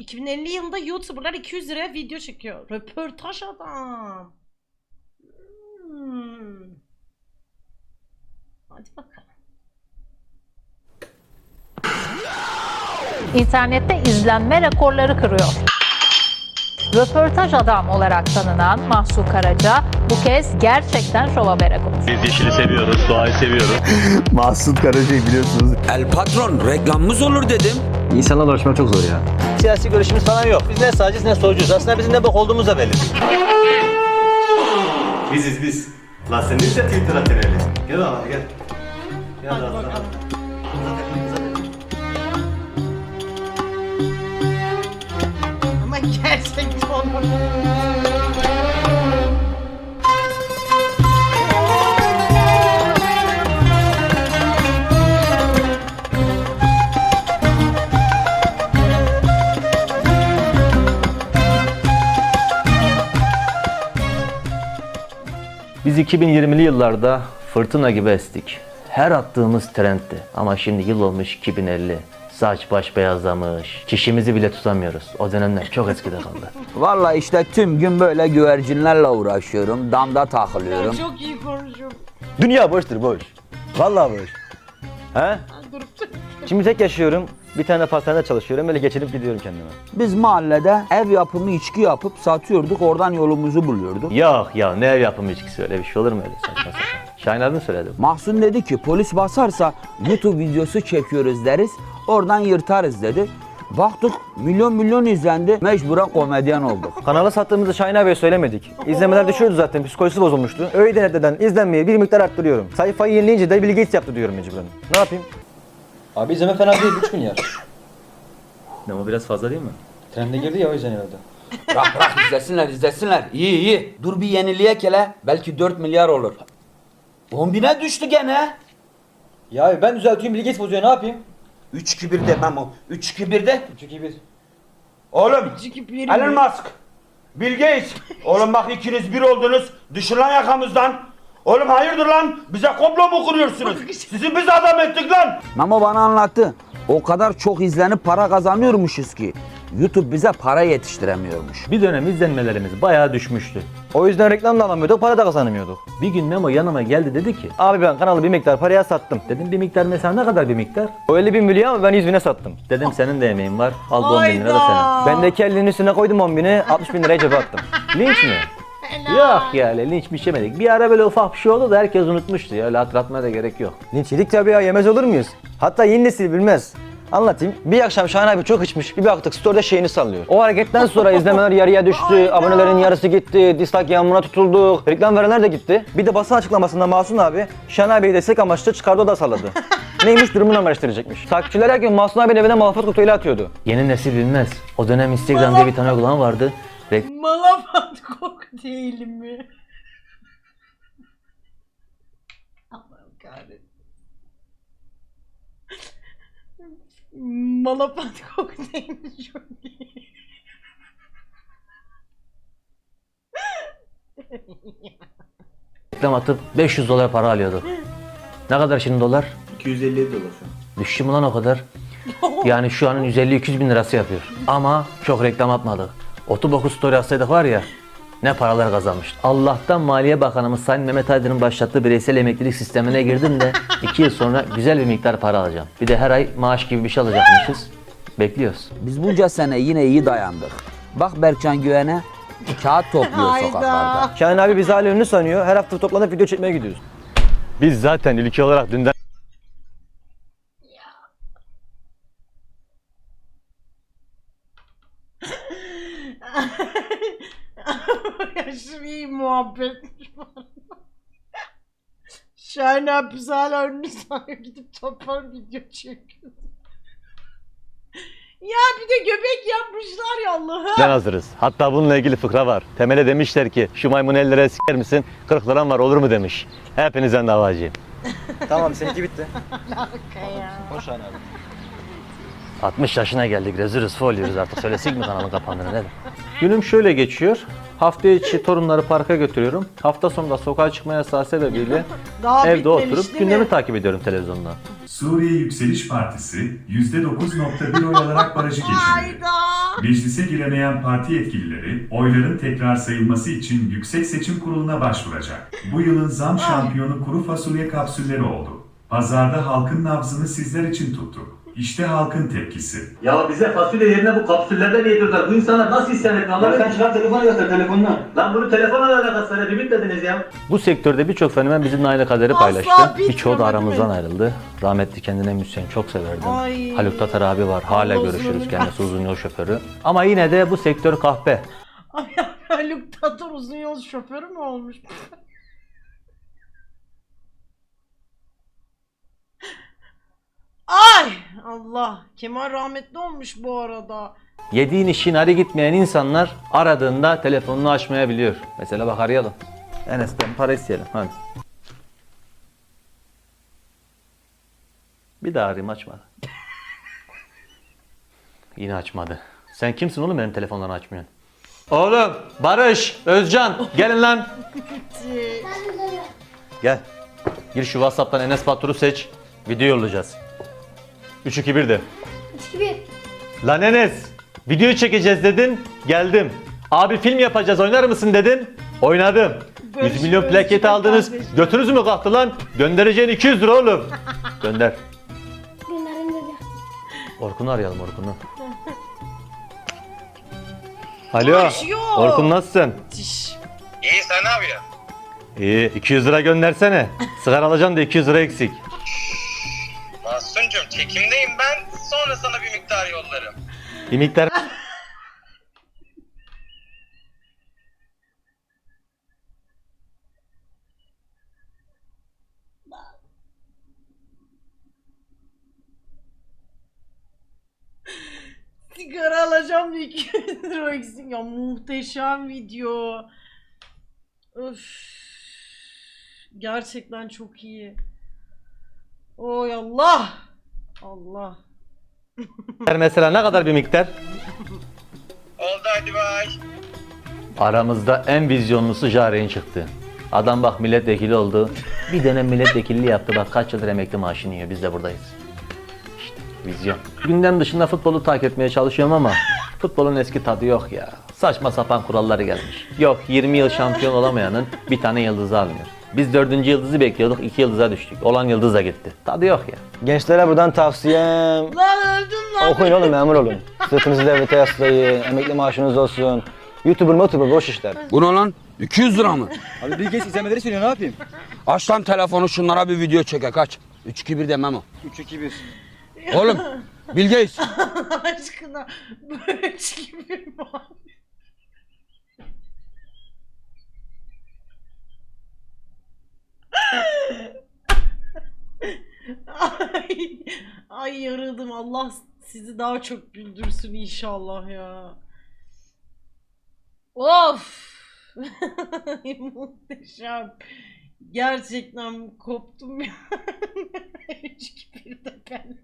2050 yılında YouTuber'lar 200 liraya video çekiyor. Röportaj adam. Hmm. Hadi bakalım. İnternette izlenme rekorları kırıyor. Röportaj adam olarak tanınan Mahsur Karaca bu kez gerçekten şov habere konuştu. Biz yeşili seviyoruz, doğayı seviyoruz. Mahsut Karaca'yı biliyorsunuz. El patron reklamımız olur dedim. İnsanlarla uğraşmak çok zor ya. Siyasi görüşümüz falan yok. Biz ne sağcıyız ne solcuyuz. Aslında bizim ne bok olduğumuz da belli. Biziz biz. Lan sen ne güzel Twitter atın Gel abi gel. Gel Hadi bakalım. Biz 2020'li yıllarda fırtına gibi estik. Her attığımız trendti. Ama şimdi yıl olmuş 2050. Saç baş beyazlamış. Çişimizi bile tutamıyoruz. O dönemler çok eskide kaldı. Vallahi işte tüm gün böyle güvercinlerle uğraşıyorum. Damda takılıyorum. Çok iyi konuşuyorum. Dünya boştur boş. Vallahi boş. He? Şimdi tek yaşıyorum. Bir tane pastanede çalışıyorum. Böyle geçinip gidiyorum kendime. Biz mahallede ev yapımı içki yapıp satıyorduk. Oradan yolumuzu buluyorduk. Yok ya ne ev yapımı içkisi öyle bir şey olur mu öyle saçma sapan. Şahin abi mi söyledi? Mahsun dedi ki polis basarsa YouTube videosu çekiyoruz deriz. Oradan yırtarız dedi. Baktık milyon milyon izlendi. Mecburen komedyen olduk. Kanalı sattığımızda Şahin abiye söylemedik. İzlemeler düşüyordu zaten. Psikolojisi bozulmuştu. Öyle neden izlenmeyi bir miktar arttırıyorum. Sayfayı yenileyince de Bill Gates yaptı diyorum mecburen. Ne yapayım? Abi izleme fena değil 3 milyar. Ama biraz fazla değil mi? Trende girdi ya o yüzden herhalde. bırak bırak izlesinler izlesinler. İyi iyi. Dur bir yeniliğe hele. Belki 4 milyar olur. 10 bine düştü gene. Ya abi ben düzelteyim Bill Gates bozuyor ne yapayım? 3-2-1 demem o. 3-2-1'de. 3 2 1. Oğlum Çünkü bir Elon Musk, Bill Gates. Oğlum bak ikiniz bir oldunuz. Düşün lan yakamızdan. Oğlum hayırdır lan? Bize komplo mu kuruyorsunuz? Sizi biz adam ettik lan. Mamo bana anlattı. O kadar çok izlenip para kazanıyormuşuz ki. YouTube bize para yetiştiremiyormuş. Bir dönem izlenmelerimiz bayağı düşmüştü. O yüzden reklam da alamıyorduk, para da kazanamıyorduk. Bir gün Memo yanıma geldi dedi ki Abi ben kanalı bir miktar paraya sattım. Dedim bir miktar mesela ne kadar bir miktar? O 50 bin milyon ama ben 100 bine sattım. Dedim senin de emeğin var. Al bu 10 bin lira da senin. Ben de kellinin üstüne koydum 10 bini, 60 bin liraya cebe attım. Linç mi? Yok ya öyle linç bir şey yemedik. Bir ara böyle ufak bir şey oldu da herkes unutmuştu ya. Öyle hatırlatmaya da gerek yok. Linç yedik tabii ya, yemez olur muyuz? Hatta yeni nesil bilmez. Anlatayım. Bir akşam Şahin abi çok içmiş. Bir baktık story'de şeyini sallıyor. O hareketten sonra izlemeler yarıya düştü. Abonelerin yarısı gitti. Dislike yağmuruna tutulduk. Reklam verenler de gitti. Bir de basın açıklamasında Masum abi Şahin abiyi destek amaçlı çıkardı o da salladı. Neymiş durumunu araştıracakmış. Takipçiler her gün Masum abinin evine malafat kokteyli atıyordu. Yeni nesil bilmez. O dönem Instagram diye bir tane uygulama vardı destek Malamat kokteyli mi? Allah'ım kahretsin. Malapat kokteyli çok iyi. reklam atıp 500 dolar para alıyordu. Ne kadar şimdi dolar? 250 dolar şu an. Düştü mü lan o kadar? Yani şu anın 150-200 bin lirası yapıyor. Ama çok reklam atmadı. 39 story atsaydık var ya ne paralar kazanmıştı. Allah'tan Maliye Bakanımız Sayın Mehmet Aydın'ın başlattığı bireysel emeklilik sistemine girdim de 2 yıl sonra güzel bir miktar para alacağım. Bir de her ay maaş gibi bir şey alacakmışız. Bekliyoruz. Biz bunca sene yine iyi dayandık. Bak Berkcan Güven'e kağıt topluyor sokaklarda. Şahin abi bizi hala ünlü sanıyor. Her hafta toplanıp video çekmeye gidiyoruz. Biz zaten ilki olarak dünden ya şu iyi arada. Şahin hala ünlü sanıyor gidip toplar video çekiyor. ya bir de göbek yapmışlar ya Allah'ım. hazırız. Hatta bununla ilgili fıkra var. Temele demişler ki şu maymun ellere siker misin? 40 liram var olur mu demiş. Hepinizden davacıyım. tamam seninki bitti. ya. Hoş abi. 60 yaşına geldik rezil rüsva oluyoruz artık söylesek mi kanalın kapandığını ne de. Günüm şöyle geçiyor. Hafta içi torunları parka götürüyorum. Hafta sonunda sokağa çıkma yasağı sebebiyle Daha evde bitmemiş oturup değil gündemi mi? takip ediyorum televizyonda. Suriye Yükseliş Partisi %9.1 oy alarak barajı geçirdi. Hayda. Meclise giremeyen parti yetkilileri oyların tekrar sayılması için Yüksek Seçim Kurulu'na başvuracak. Bu yılın zam şampiyonu kuru fasulye kapsülleri oldu. Pazarda halkın nabzını sizler için tuttuk. İşte halkın tepkisi. Ya bize fasulye yerine bu kapsüllerden yediyorlar. Bu insanlar nasıl isyan etmiyorlar? Sen çıkar telefonu göster telefonla. Lan bunu telefonla alakası var. Bir bitmediniz ya. Bu sektörde birçok fenomen bizimle aynı kaderi paylaştı. Birçoğu da aramızdan ayrıldı. Rahmetli kendine müzisyen çok severdim. Ay. Haluk Tatar abi var. Hala Allah görüşürüz. Kendisi uzun yol şoförü. Ama yine de bu sektör kahpe. Ay Haluk Tatar uzun yol şoförü mü olmuş? Ay Allah Kemal rahmetli olmuş bu arada. Yediğin işin hadi gitmeyen insanlar aradığında telefonunu açmayabiliyor. Mesela bak arayalım. Enes'ten para isteyelim hadi. Bir daha arayayım açmadı. Yine açmadı. Sen kimsin oğlum benim telefonları açmıyorsun? Oğlum Barış, Özcan gelin lan. Gel. Gir şu Whatsapp'tan Enes Batur'u seç. Video yollayacağız. 3 2 1 de. 2-1. Lan Enes, video çekeceğiz dedin, geldim. Abi film yapacağız, oynar mısın dedin, oynadım. Barış 100 milyon Barış plaketi ben aldınız, kardeşim. götünüz mü kalktı lan? Göndereceğin 200 lira oğlum. Gönder. Günlerim dedi. Orkun'u arayalım Orkun'u. Alo, Konuşuyor. Orkun nasılsın? Tiş. İyi sen ne yapıyorsun? İyi, 200 lira göndersene. Sigara alacağım da 200 lira eksik. Bir miktar... Sigara alacağım diye 200 lira eksik. Ya muhteşem video. Öf. Gerçekten çok iyi. Oy Allah. Allah. Mesela ne kadar bir miktar? Oldu hadi bay. Aramızda en vizyonlusu Jare'in çıktı. Adam bak milletvekili oldu. Bir dönem milletvekilliği yaptı bak kaç yıldır emekli maaşını yiyor. Biz de buradayız. İşte vizyon. Gündem dışında futbolu takip etmeye çalışıyorum ama futbolun eski tadı yok ya. Saçma sapan kuralları gelmiş. Yok 20 yıl şampiyon olamayanın bir tane yıldızı almıyor. Biz dördüncü yıldızı bekliyorduk, iki yıldıza düştük. Olan yıldız da gitti. Tadı yok ya. Gençlere buradan tavsiyem. Lan öldüm lan. Okuyun oğlum memur olun. Sırtınızı devlete yaslayın. Emekli maaşınız olsun. YouTuber YouTuber boş işler. Bu ne lan? 200 lira mı? Abi Bill Gates izlemeleri söylüyor ne yapayım? Aç lan telefonu şunlara bir video çeke kaç. 3-2-1 demem o. 3-2-1. Oğlum Bill Gates. aşkına böyle gibi mi ay, ay yarıldım. Allah sizi daha çok güldürsün inşallah ya. Of! Muhteşem. Gerçekten koptum ya. 3 de ben.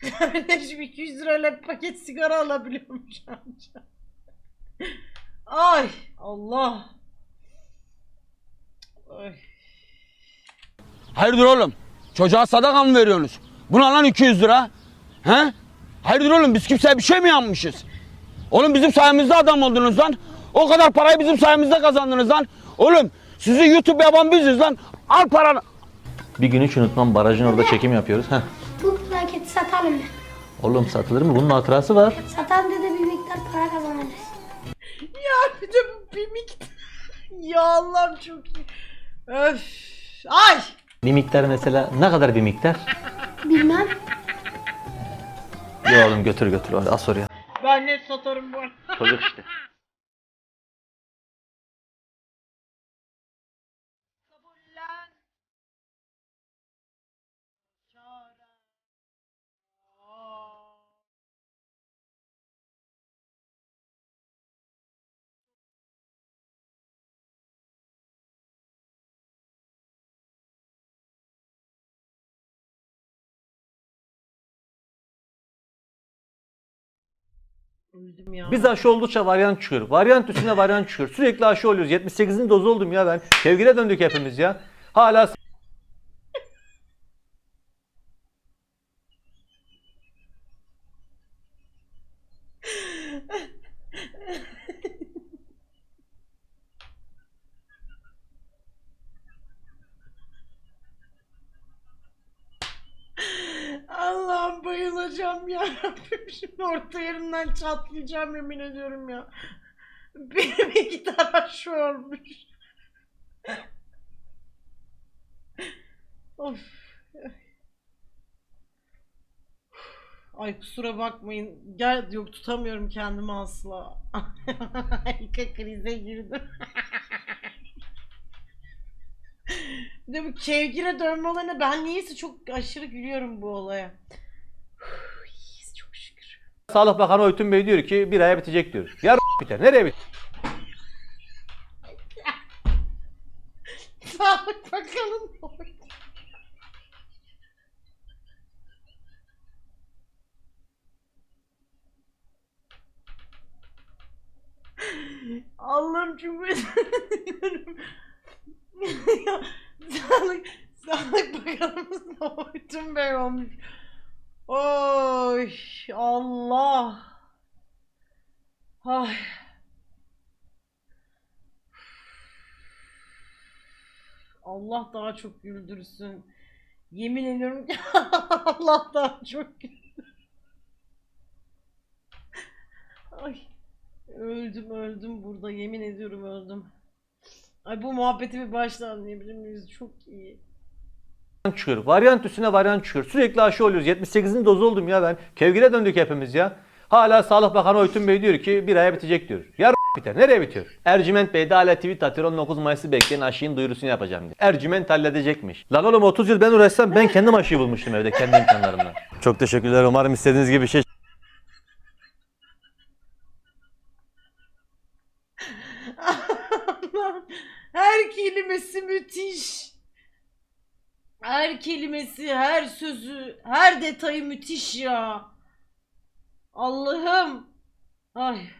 Kardeşim 200 lirayla paket sigara alabiliyormuş amca. Ay Allah. Ay. Hayırdır oğlum? Çocuğa sadaka mı veriyorsunuz? Buna lan 200 lira. He? Hayırdır oğlum biz kimseye bir şey mi yapmışız? Oğlum bizim sayemizde adam oldunuz lan. O kadar parayı bizim sayemizde kazandınız lan. Oğlum sizi YouTube yapan biziz lan. Al paranı. Bir gün hiç unutmam barajın orada çekim yapıyoruz. Heh. Bu plaketi satalım mı? Oğlum satılır mı? Bunun hatırası var. Satalım da bir miktar para kazanırız. Ya bir de bu miktar. ya Allah'ım çok iyi. Öf. Ay. Bir miktar mesela ne kadar bir miktar? Bilmem. Ya oğlum götür götür. Hadi as oraya. Ben net satarım bu arada. Çocuk işte. Ya. Biz aşı oldukça varyant çıkıyor. Varyant üstüne varyant çıkıyor. Sürekli aşı oluyoruz. 78'in dozu oldum ya ben. Sevgile döndük hepimiz ya. Hala Allah'ım yarabbim şimdi orta yerimden çatlayacağım yemin ediyorum ya. Benim iki taraf şu olmuş. of. Ay kusura bakmayın. Gel yok tutamıyorum kendimi asla. Harika krize girdim. Bir de bu kevgire dönme olayına ben niyeyse çok aşırı gülüyorum bu olaya. Sağlık Bakanı Oytun Bey diyor ki bir aya bitecek diyor. Ya biter. Nereye biter? Sağlık bakalım. Allah'ım. Ya, sağlık, sağlık bakanımız Oytun Bey olmuş. Oy Allah. Ay. Allah daha çok güldürsün. Yemin ediyorum ki Allah daha çok. Ay. Öldüm öldüm burada yemin ediyorum öldüm. Ay bu muhabbeti bir baştan anlayabilir miyiz? Çok iyi. Çıkıyor. Varyant üstüne varyant çıkıyor. Sürekli aşı oluyoruz. 78'in dozu oldum ya ben. Kevgire döndük hepimiz ya. Hala Sağlık Bakanı Oytun Bey diyor ki bir aya bitecek diyor. Ya biter. Nereye bitiyor? Ercüment Bey de hala tweet atıyor. 19 Mayıs'ı bekleyen aşının duyurusunu yapacağım diye. Ercüment halledecekmiş. Lan oğlum 30 yıl ben uğraşsam ben kendim aşıyı bulmuştum evde kendi imkanlarımla. Çok teşekkürler. Umarım istediğiniz gibi bir şey her kelimesi müthiş. Her kelimesi, her sözü, her detayı müthiş ya. Allah'ım. Ay.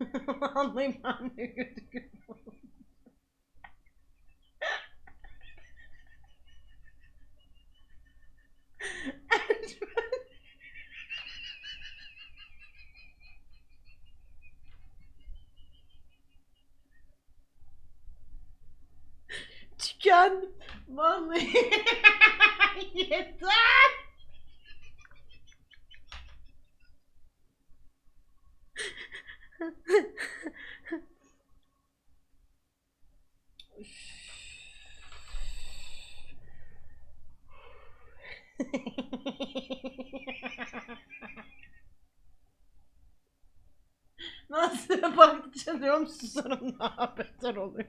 Anlayayım ben kötü Tükendim. Vallahi yeter. Nasıl baktıkça diyorum susarım daha beter oluyor.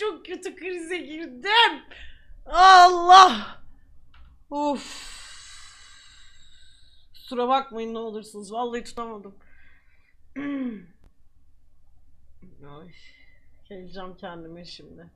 Çok kötü krize girdim. Allah. Of. Kusura bakmayın ne olursunuz. Vallahi tutamadım. Ay. Geleceğim kendime şimdi.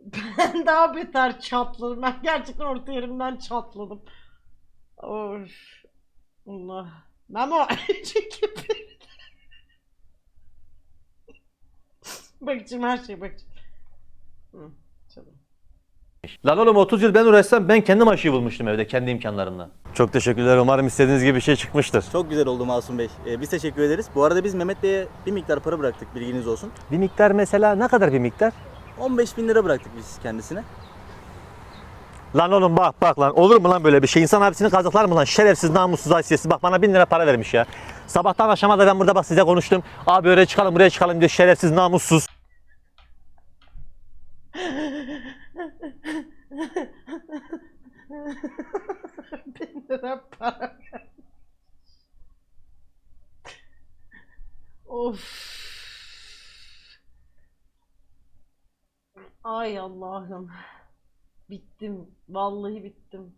Ben daha beter çatladım. Ben gerçekten orta yerimden çatladım. Of. Allah. Memo çekip Bakacağım her şeye bakacağım. Hı, canım. Lan oğlum 30 yıl ben uğraşsam ben kendim aşıyı bulmuştum evde kendi imkanlarımla. Çok teşekkürler. Umarım istediğiniz gibi bir şey çıkmıştır. Çok güzel oldu Masum Bey. Ee, biz teşekkür ederiz. Bu arada biz Mehmet Bey'e bir miktar para bıraktık bilginiz olsun. Bir miktar mesela ne kadar bir miktar? 15 bin lira bıraktık biz kendisine. Lan oğlum bak bak lan olur mu lan böyle bir şey? İnsan abisini kazıklar mı lan? Şerefsiz namussuz haysiyetsiz. Bak bana bin lira para vermiş ya. Sabahtan akşama da ben burada bak size konuştum. Abi oraya çıkalım buraya çıkalım diyor şerefsiz namussuz. Bin lira para. Of. Ay Allah'ım. Bittim. Vallahi bittim.